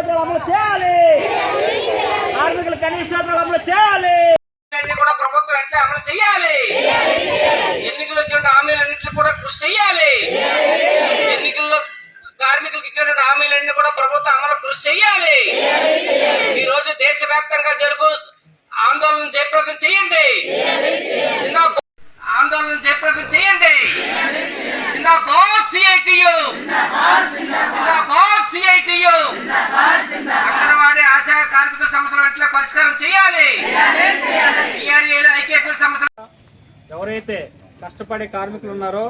వేతనాలు అమలు చేయాలి. కార్మికులు కనీస వేతనాలు అమలు చేయాలి. అన్ని కూడా ప్రభుత్వం అంటే అమలు చేయాలి. ఎన్నికలు వచ్చిన హామీలన్నింటినీ కూడా కృషి చేయాలి. ఎన్నికల్లో కార్మికులకు ఇచ్చిన హామీలన్నీ కూడా ప్రభుత్వం అమలు కృషి చేయాలి. ఈ రోజు దేశవ్యాప్తంగా జరుగు ఆందోళన జయప్రదం చేయండి. ఆందోళన జయప్రదం చేయండి. జిందాబాద్ సిఐటియు. జిందాబాద్. సిఐటియు. అంగన్వాడీ ఆశా కార్మిక సమస్యలు ఎట్లా పరిష్కారం చేయాలి. ఎవరైతే కష్టపడే కార్మికులు ఉన్నారో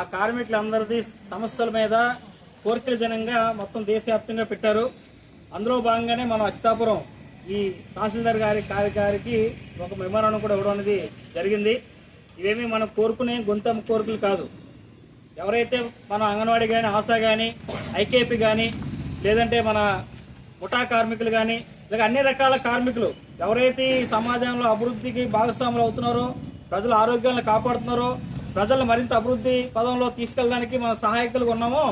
ఆ కార్మికులందరిది సమస్యల మీద కోరికల జనంగా మొత్తం దేశవ్యాప్తంగా పెట్టారు. అందులో భాగంగానే మనం అచితాపురం ఈ తహసీల్దార్ గారి కార్యకారికి ఒక మెమోరాండం కూడా ఇవ్వడం అనేది జరిగింది. ఇవేమి మనం కోరుకునే గొంతమ్మ కోరికలు కాదు. ఎవరైతే మన అంగన్వాడీ కానీ ఆశా కానీ ఐకేపీ కానీ లేదంటే మన ముఠా కార్మికులు కానీ లేక అన్ని రకాల కార్మికులు ఎవరైతే ఈ సమాజంలో అభివృద్ధికి భాగస్వాములు అవుతున్నారో ప్రజల ఆరోగ్యాలను కాపాడుతున్నారో ప్రజలు మరింత అభివృద్ధి పదంలో తీసుకెళ్ళడానికి మన సహాయకులుగా ఉన్నామో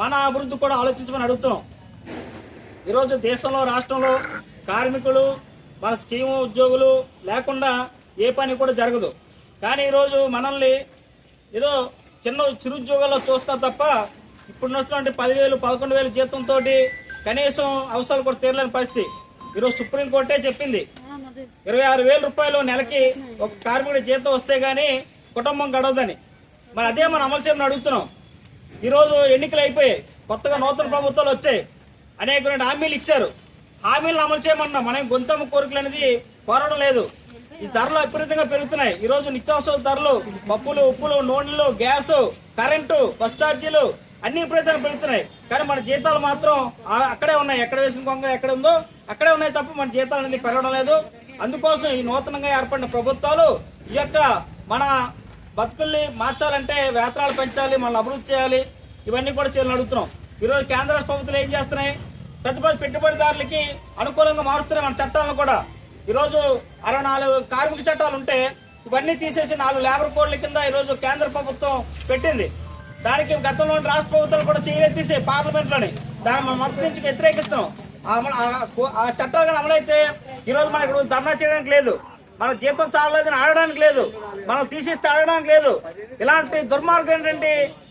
మన అభివృద్ధి కూడా ఆలోచించమని అడుగుతున్నాం. ఈరోజు దేశంలో రాష్ట్రంలో కార్మికులు మన స్కీము ఉద్యోగులు లేకుండా ఏ పని కూడా జరగదు. కానీ ఈరోజు మనల్ని ఏదో చిన్న చిరుద్యోగాల్లో చూస్తారు తప్ప ఇప్పుడు వస్తున్నటువంటి పదివేలు పదకొండు వేల జీతంతో కనీసం అవసరాలు కూడా తీరలేని పరిస్థితి. ఈరోజు సుప్రీంకోర్టే చెప్పింది. ఇరవై ఆరు వేల రూపాయలు నెలకి ఒక కార్మికుడి జీతం వస్తే గానీ కుటుంబం గడవదని. మరి అదే మనం అమలు చేయమని అడుగుతున్నాం. ఈరోజు ఎన్నికలు అయిపోయాయి. కొత్తగా నూతన ప్రభుత్వాలు వచ్చాయి. అనేకమైన హామీలు ఇచ్చారు. హామీలను అమలు చేయమన్నా మనం గొంతమ్మ కోరికలు అనేది కోరడం లేదు. ఈ ధరలు విపరీతంగా పెరుగుతున్నాయి. ఈ రోజు నిత్యావసర ధరలు పప్పులు ఉప్పులు నూనెలు గ్యాస్ కరెంటు బస్ ఛార్జీలు అన్ని విపరీతంగా పెరుగుతున్నాయి. కానీ మన జీతాలు మాత్రం అక్కడే ఉన్నాయి. ఎక్కడ వేసిన కొంగ ఎక్కడ ఉందో అక్కడే ఉన్నాయి తప్ప మన జీతాలు అనేది పెరగడం లేదు. అందుకోసం ఈ నూతనంగా ఏర్పడిన ప్రభుత్వాలు ఈ యొక్క మన బతుకుల్ని మార్చాలంటే వేతనాలు పెంచాలి మనల్ని అభివృద్ధి చేయాలి. ఇవన్నీ కూడా చేయాలని అడుగుతున్నాం. ఈరోజు కేంద్ర ప్రభుత్వం ప్రభుత్వాలు ఏం చేస్తున్నాయి? పెద్ద పెద్ద పెట్టుబడిదారులకి అనుకూలంగా మారుస్తున్నాయి మన చట్టాలను కూడా. ఈరోజు అరవై నాలుగు కార్మిక చట్టాలు ఉంటే ఇవన్నీ తీసేసి నాలుగు లేబర్ కోడ్ల కింద ఈరోజు కేంద్ర ప్రభుత్వం పెట్టింది. దానికి గతంలో రాష్ట్ర ప్రభుత్వాలు కూడా చేయలేదు తీసే పార్లమెంట్లోని. దాన్ని మనం మొదటి నుంచి వ్యతిరేకిస్తున్నాం. ఆ చట్టాలు కానీ అమలైతే ఈరోజు మనకి ఇప్పుడు ధర్నా చేయడానికి లేదు. మన జీతం చాలలేదని ఆడడానికి లేదు. మనం తీసేస్తే ఆడడానికి లేదు. ఇలాంటి దుర్మార్గం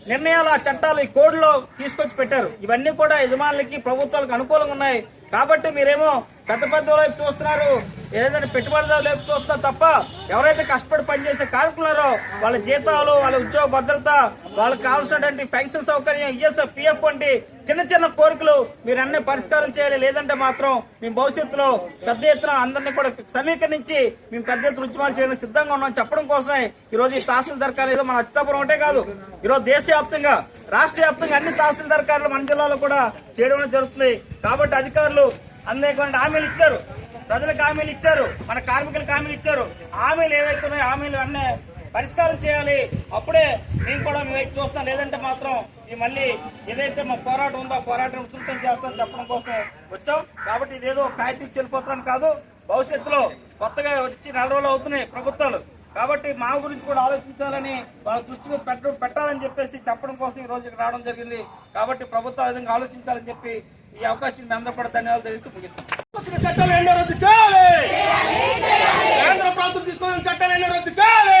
నిర్ణయాలు ఆ చట్టాలు ఈ కోడ్లో తీసుకొచ్చి పెట్టారు. ఇవన్నీ కూడా యజమానులకి ప్రభుత్వాలకు అనుకూలంగా ఉన్నాయి. కాబట్టి మీరేమో పెద్ద పెద్ద వైపు చూస్తున్నారు. ఏదైనా పెట్టుబడిదారులు వైపు చూస్తున్నారు తప్ప ఎవరైతే కష్టపడి పనిచేసే కార్మికులున్నారో వాళ్ళ జీతాలు వాళ్ళ ఉద్యోగ భద్రత వాళ్ళకి కావాల్సినటువంటి పెన్షన్ సౌకర్యం ఈఎస్ఎఫ్ పిఎఫ్ వంటి చిన్న చిన్న కోరికలు మీరు అన్ని పరిష్కారం చేయాలి. లేదంటే మాత్రం మేము భవిష్యత్తులో పెద్ద ఎత్తున అందరినీ కూడా సమీకరించి మేము పెద్ద ఎత్తున ఉద్యమాలు చేయడానికి సిద్ధంగా ఉన్నాం చెప్పడం కోసమే ఈ రోజు ఈ తహసీల్దార్ కార్యాలయం మన అచ్యుతాపురం ఒకటే కాదు. ఈరోజు దేశవ్యాప్తంగా రాష్ట్ర వ్యాప్తంగా అన్ని తహసీల్దార్ కార్యాలయాలు మన జిల్లాలో కూడా చేయడం జరుగుతుంది. కాబట్టి అధికారులు అనేకమైన హామీలు ఇచ్చారు. ప్రజలకు హామీలు ఇచ్చారు. మన కార్మికులకు హామీలు ఇచ్చారు. హామీలు ఏవైతే ఉన్నాయో హామీలు అన్నీ పరిష్కారం చేయాలి. అప్పుడే మేము కూడా మేము వైపు చూస్తాం. లేదంటే మాత్రం ఈ మళ్ళీ ఏదైతే మా పోరాటం ఉందో పోరాటం ఉధృతం చేస్తాం చెప్పడం కోసం వచ్చాం. కాబట్టి ఇదేదో కాగితం చెల్లిపోతాం కాదు. భవిష్యత్తులో కొత్తగా వచ్చి నెల రోజులు అవుతున్నాయి ప్రభుత్వాలు. కాబట్టి మా గురించి కూడా ఆలోచించాలని వాళ్ళ దృష్టికి పెట్ట పెట్టాలని చెప్పేసి చెప్పడం కోసం ఈ రోజు రావడం జరిగింది. కాబట్టి ప్రభుత్వం ఆ విధంగా ఆలోచించాలని చెప్పి ఈ అవకాశం మీ అందరూ కూడా ధన్యవాదాలు తెలిస్తూ ముగిస్తాం చట్టాలు ఎన్నో రద్దు చేయాలి. కేంద్ర ప్రభుత్వం తీసుకున్న చట్టాలు ఎన్నో రద్దు చేయాలి.